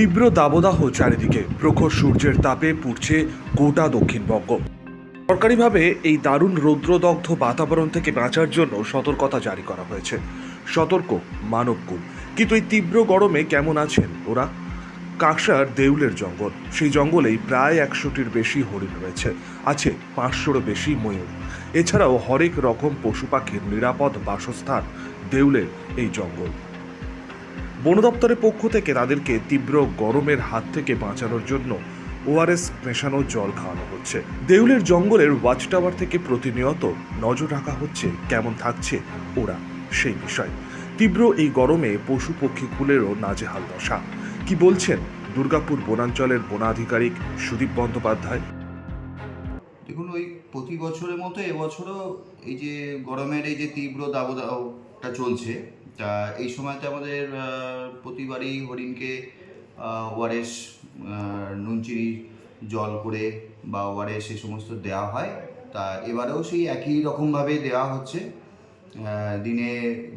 তীব্র দাবদাহ চারিদিকে। প্রখর সূর্যের তাপে পুড়ছে গোটা দক্ষিণবঙ্গ। সরকারিভাবে এই দারুণ রৌদ্রদগ্ধ বাতাবরণ থেকে বাঁচার জন্য সতর্কতা জারি করা হয়েছে। সতর্ক মানবকুল কিন্তু এই তীব্র গরমে কেমন আছেন ওরা? কাকসার দেউলের জঙ্গল। সেই জঙ্গলেই প্রায় একশোটির বেশি হরিণ রয়েছে। আছে পাঁচশোরও বেশি ময়ূর। এছাড়াও হরেক রকম পশু পাখির নিরাপদ বাসস্থান দেউলের এই জঙ্গল। বন দপ্তরের পক্ষ থেকে তাদেরকে তীব্র গরমের হাত থেকে বাঁচানোর জন্য ওআরএস মেশানো জল খাওয়ানো হচ্ছে। দেউলের জঙ্গলের ওয়াচ টাওয়ার থেকে প্রতিনিয়ত নজর রাখা হচ্ছে কেমন থাকছে ওরা সেই বিষয়। তীব্র এই গরমে পশু পক্ষীকুলেরও নাজেহাল দশা। কি বলছেন দুর্গাপুর বনাঞ্চলের বনাধিকারিক সুদীপ বন্দ্যোপাধ্যায়? দেখুন, ওই প্রতি বছরের মতো এবছরও এই যে গরমের এই যে তীব্র দাবদাহটা চলছে তা এই সময়তে আমাদের প্রতিবারই হরিণকে ওয়ারেস নুনচিরি জল করে বা ওয়ারেস এই সমস্ত দেওয়া হয়। তা এবারেও সেই একই রকমভাবে দেওয়া হচ্ছে। দিনে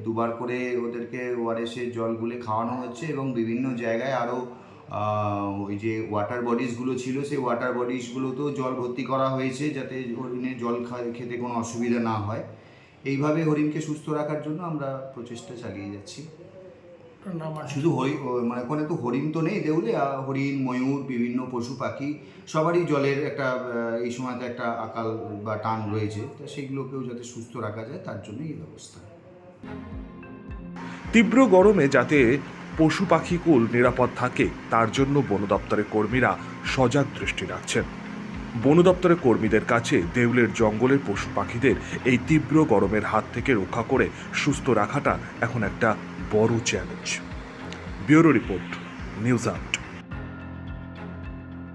দুবার করে ওদেরকে ওয়ারেসের জলগুলো খাওয়ানো হচ্ছে এবং বিভিন্ন জায়গায় আরও ওই যে ওয়াটার বডিসগুলো ছিল, সেই ওয়াটার বডিসগুলোতেও জল ভর্তি করা হয়েছে যাতে হরিণের জল খেতে কোনো অসুবিধা না হয়। এইভাবে হরিণকে সুস্থ রাখার জন্য আমরা প্রচেষ্টা চালিয়ে যাচ্ছি। শুধু হরি মানে ওখানে তো হরিণ তো নেই দেউলে হরিণ ময়ূর বিভিন্ন পশু পাখি সবারই জলের একটা এই সময়তে একটা আকাল বা টান রয়েছে তো সেগুলোকেও যাতে সুস্থ রাখা যায় তার জন্য এই ব্যবস্থা। তীব্র গরমে যাতে পশু পাখিকুল নিরাপদ থাকে তার জন্য বন দপ্তরের কর্মীরা সজাগ দৃষ্টি রাখছেন। বন দপ্তরের কর্মীদের কাছে দেউলের জঙ্গলের পশু পাখিদের এই তীব্র গরমের হাত থেকে রক্ষা করে সুস্থ রাখাটা এখন একটা বড় challenge bureau report, news out.